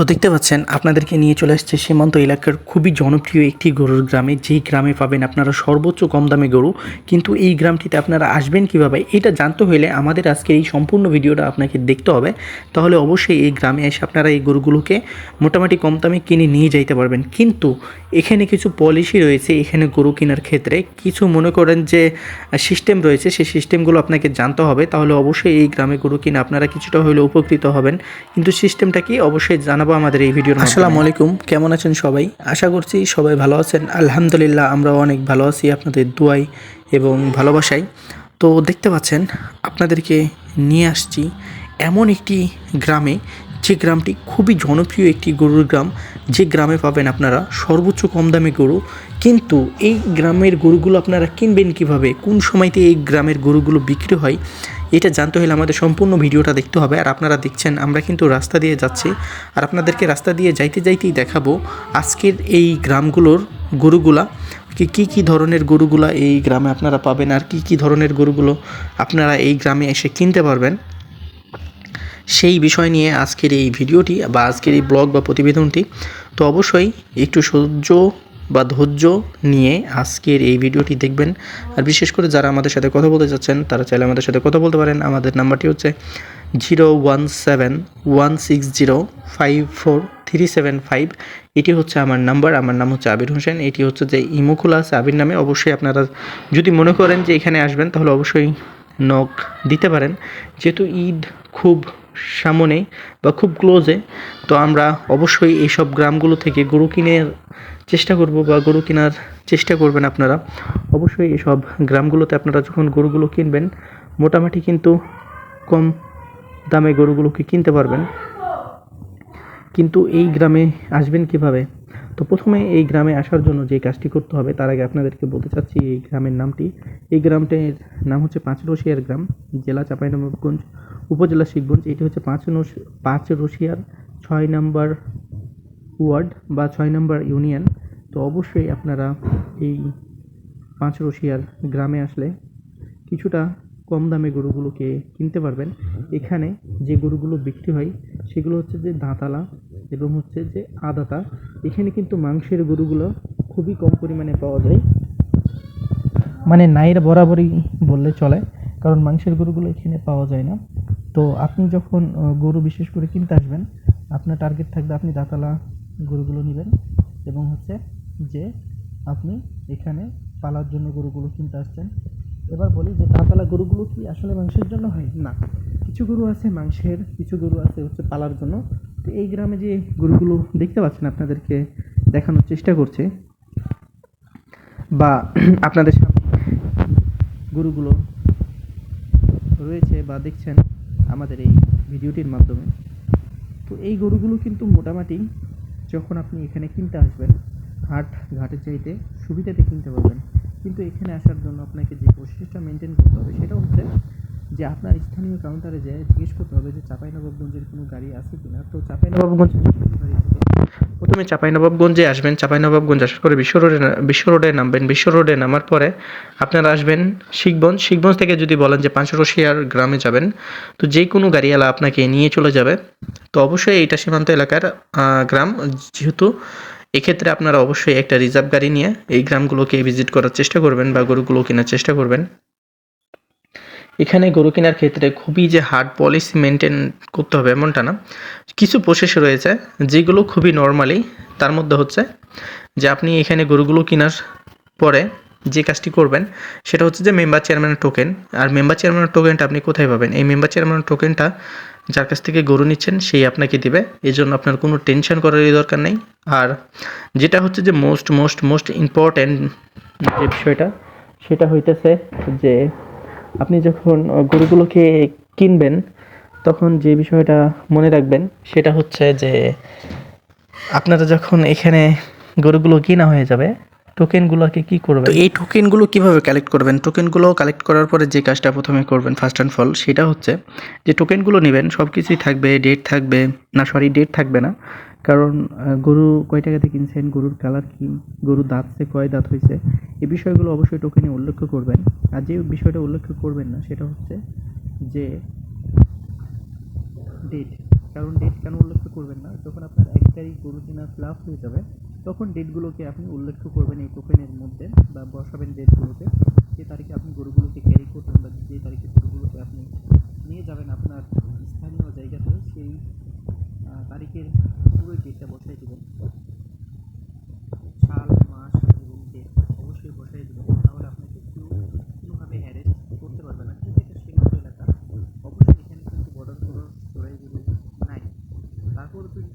তো দেখতে পাচ্ছেন, আপনাদেরকে নিয়ে চলে আসছে সীমান্ত এলাকার খুবই জনপ্রিয় একটি গরুর গ্রামে। যেই গ্রামে পাবেন আপনারা সর্বোচ্চ কম দামে গরু। কিন্তু এই গ্রামটিতে আপনারা আসবেন কীভাবে? এটা জানতে হলে আমাদের আজকের এই সম্পূর্ণ ভিডিওটা আপনাকে দেখতে হবে। তাহলে অবশ্যই এই গ্রামে এসে আপনারা এই গরুগুলোকে মোটামুটি কম দামে কিনে নিয়ে যাইতে পারবেন। কিন্তু এখানে কিছু পলিসি রয়েছে এখানে গরু কেনার ক্ষেত্রে। কিছু মনে করেন যে সিস্টেম রয়েছে, সেই সিস্টেমগুলো আপনাকে জানতে হবে। তাহলে অবশ্যই এই গ্রামে গরু কিনে আপনারা কিছুটা হলে উপকৃত হবেন। কিন্তু সিস্টেমটা কি? অবশ্যই জানাব আমাদের এই ভিডিওর আসসালামু আলাইকুম, কেমন আছেন সবাই? আশা করছি সবাই ভালো আছেন। আলহামদুলিল্লাহ আমরা অনেক ভালো আছি আপনাদের দোয়াই এবং ভালোবাসাই তো দেখতে পাচ্ছেন, আপনাদেরকে নিয়ে আসছি এমন একটি গ্রামে। যে গ্রামটি খুবই জনপ্রিয় একটি গরুর গ্রাম। যে গ্রামে পাবেন আপনারা সর্বোচ্চ কম দামে গরু। কিন্তু এই গ্রামের গরুগুলো আপনারা কিনবেন কীভাবে? কোন সময়তে এই গ্রামের গরুগুলো বিক্রি হয়? এটা জানতে হলে আমাদের সম্পূর্ণ ভিডিওটা দেখতে হবে। আর আপনারা দেখছেন, আমরা কিন্তু রাস্তা দিয়ে যাচ্ছি। আর আপনাদেরকে রাস্তা দিয়ে যাইতে যাইতেই দেখাবো আজকের এই গ্রামগুলোর গরুগুলা। কি, কী কী ধরনের গরুগুলা এই গ্রামে আপনারা পাবেন? আর কি কি ধরনের গরুগুলো আপনারা এই গ্রামে এসে কিনতে পারবেন? সেই বিষয় নিয়ে আজকের এই ভিডিওটি বা আজকের এই ব্লগ বা প্রতিবেদনটি। তো অবশ্যই একটু সহ্য বা ধৈর্য নিয়ে আজকের এই ভিডিওটি দেখবেন। আর বিশেষ করে যারা আমাদের সাথে কথা বলতে চাচ্ছেন তারা চাইলে আমাদের সাথে কথা বলতে পারেন। আমাদের নাম্বারটি হচ্ছে zero one seven one six zero five four three seven five. এটি হচ্ছে আমার নাম্বার। আমার নাম হচ্ছে আবির হোসেন। এটি হচ্ছে যে ইমো খোলা আছে আবির নামে। অবশ্যই আপনারা যদি মনে করেন যে এখানে আসবেন, তাহলে অবশ্যই নক দিতে পারেন। যেহেতু ঈদ খুব সামনে বা খুব ক্লোজে তো আমরা অবশ্যই এইসব গ্রামগুলো থেকে গরু কিনে চেষ্টা করব বা গরু কেনার চেষ্টা করবেন আপনারা। অবশ্যই এসব গ্রামগুলোতে আপনারা যখন গরুগুলো কিনবেন, মোটামুটি কিন্তু কম দামে গরুগুলোকে কিনতে পারবেন। কিন্তু এই গ্রামে আসবেন কীভাবে? তো প্রথমে এই গ্রামে আসার জন্য যে কাজটি করতে হবে, তার আগে আপনাদেরকে বলতে চাচ্ছি এই গ্রামের নামটি। এই গ্রামটির নাম হচ্ছে পাঁচরশিয়ার গ্রাম, জেলা চাঁপাইনবাবগঞ্জ, উপজেলা শিবগঞ্জ এটি হচ্ছে পাঁচ পাঁচ রশিয়ার ছয় নম্বর ওয়ার্ড বা ছয় নম্বর ইউনিয়ন, তো অবশ্যই আপনারা এই পাঁচ রশিয়ার গ্রামে আসলে কিছুটা কম দামে গরুগুলোকে কিনতে পারবেন। এখানে যে গরুগুলো বিক্রি হয়, সেগুলো হচ্ছে যে দাঁতালা এবং হচ্ছে যে আদাতা। এখানে কিন্তু মাংসের গরুগুলো খুবই কম পরিমাণে পাওয়া যায়। মানে নাইয়ের বরাবরই বললে চলে, কারণ মাংসের গরুগুলো এখানে পাওয়া যায় না। তো আপনি যখন গরু বিশেষ করে কিনতে আসবেন, আপনার টার্গেট থাকবে আপনি দাঁতালা গরুগুলো নেবেন এবং হচ্ছে যে আপনি এখানে পালার জন্য গরুগুলো কিনতে আসছেন। এবার বলি যে দাঁতালা গরুগুলো কি আসলে মাংসের জন্য হয়? না। কিছু গরু আছে মাংসের, কিছু গরু আছে হচ্ছে পালার জন্য। তো এই গ্রামে যে গরুগুলো দেখতে পাচ্ছেন আপনাদেরকে দেখানোর চেষ্টা করছে। বা আপনাদের সামনে গরুগুলো রয়েছে বা দেখছেন আমাদের এই ভিডিওটির মাধ্যমে। তো এই গরুগুলো কিন্তু মোটামুটি যখন আপনি এখানে কিনতে আসবেন, হাট ঘাটের চাইতে সুবিধাতে কিনতে পারবেন। কিন্তু এখানে আসার জন্য আপনাকে যে প্রসেসটা মেনটেন করতে হবে সেটা হচ্ছে যে আপনার স্থানীয় কাউন্টারে যেয়ে জিজ্ঞেস করতে হবে যে চাঁপাইনবাবগঞ্জের কোনো গাড়ি আছে কি না তো চাঁপাইনবাবগঞ্জের গাড়ি প্রথমে চাঁপাইনবাবগঞ্জে আসবেন, চাঁপাইনবাবগঞ্জ আসার পরে বিশ্ব রোডে বিশ্ব রোডে নামবেন। বিশ্ব রোডে নামার পরে আপনারা আসবেন শিখগঞ্জ। শিখগঞ্জ থেকে যদি বলেন যে পাঁচরশিয়ার গ্রামে যাবেন, তো যে কোনো গাড়িওয়ালা আপনাকে নিয়ে চলে যাবে। তো অবশ্যই এইটা সীমান্ত এলাকার গ্রাম। যেহেতু এক্ষেত্রে আপনারা অবশ্যই একটা রিজার্ভ গাড়ি নিয়ে এই গ্রামগুলোকে ভিজিট করার চেষ্টা করবেন বা গরুগুলো কেনার চেষ্টা করবেন। এখানে গরু কেনার ক্ষেত্রে খুবই যে হার্ড পলিসি মেনটেন করতে হবে এমনটা না। কিছু প্রসেস রয়েছে যেগুলো খুবই নর্মালি তার মধ্যে হচ্ছে যে আপনি এখানে গরুগুলো কেনার পরে যে কাজটি করবেন, সেটা হচ্ছে যে মেম্বার চেয়ারম্যানের টোকেন আর মেম্বার চেয়ারম্যানের টোকেনটা আপনি কোথায় পাবেন? এই মেম্বার চেয়ারম্যানের টোকেনটা যার কাছ থেকে গরু নিচ্ছেন, সেই আপনাকে দিবে। এই জন্য আপনার কোনো টেনশন করারই দরকার নেই। আর যেটা হচ্ছে যে মোস্ট মোস্ট মোস্ট ইম্পর্ট্যান্ট যে বিষয়টা, সেটা হইতেছে যে আপনি যখন গরুগুলোকে কিনবেন, তখন যে বিষয়টা মনে রাখবেন, সেটা হচ্ছে যে আপনারা যখন এখানে গরুগুলো কিনা হয়ে যাবে টোকেনগুলোকে কি করবেন? তো এই টোকেনগুলো কীভাবে কালেক্ট করবেন? টোকেনগুলো কালেক্ট করার পরে যে কাজটা প্রথমে করবেন ফার্স্ট অ্যান্ড ফল সেটা হচ্ছে যে টোকেনগুলো নেবেন সব কিছুই থাকবে ডেট থাকবে, না সরি ডেট থাকবে না কারণ গরু কয় টাকাতে কিনছেন? গরুর কালার কি? গরুর দাঁতছে কয় দাঁত হয়েছে এই বিষয়গুলো অবশ্যই টোকেনে উল্লেখ করবেন। আর যে বিষয়টা উল্লেখ করবেন না, সেটা হচ্ছে যে ডেট কারণ ডেট কেন উল্লেখ করবেন না? যখন আপনার এক তারিখ গরু কেনা ফিল হয়ে যাবে, তখন ডেটগুলোকে আপনি উল্লেখ করবেন এই টোকেনের মধ্যে বা বসাবেন ডেটগুলোতে যে তারিখে আপনি গরুগুলোকে ক্যারি করবেন বা যে তারিখে গরুগুলোকে আপনি নিয়ে যাবেন আপনার স্থানীয় জায়গাতে, সেই তারিখের পুরো ডেটটা বসাই দেবেন সাল, মাস এবং ডেট অবশ্যই বসাই দেবেন তাহলে আপনাকে কেউ কোনোভাবে হ্যারেস করতে পারবে না। কিন্তু এটা সীমান্ত এলাকা। অবশ্যই এখানে কিন্তু বর্ডার কোনো নাই। তারপর যদি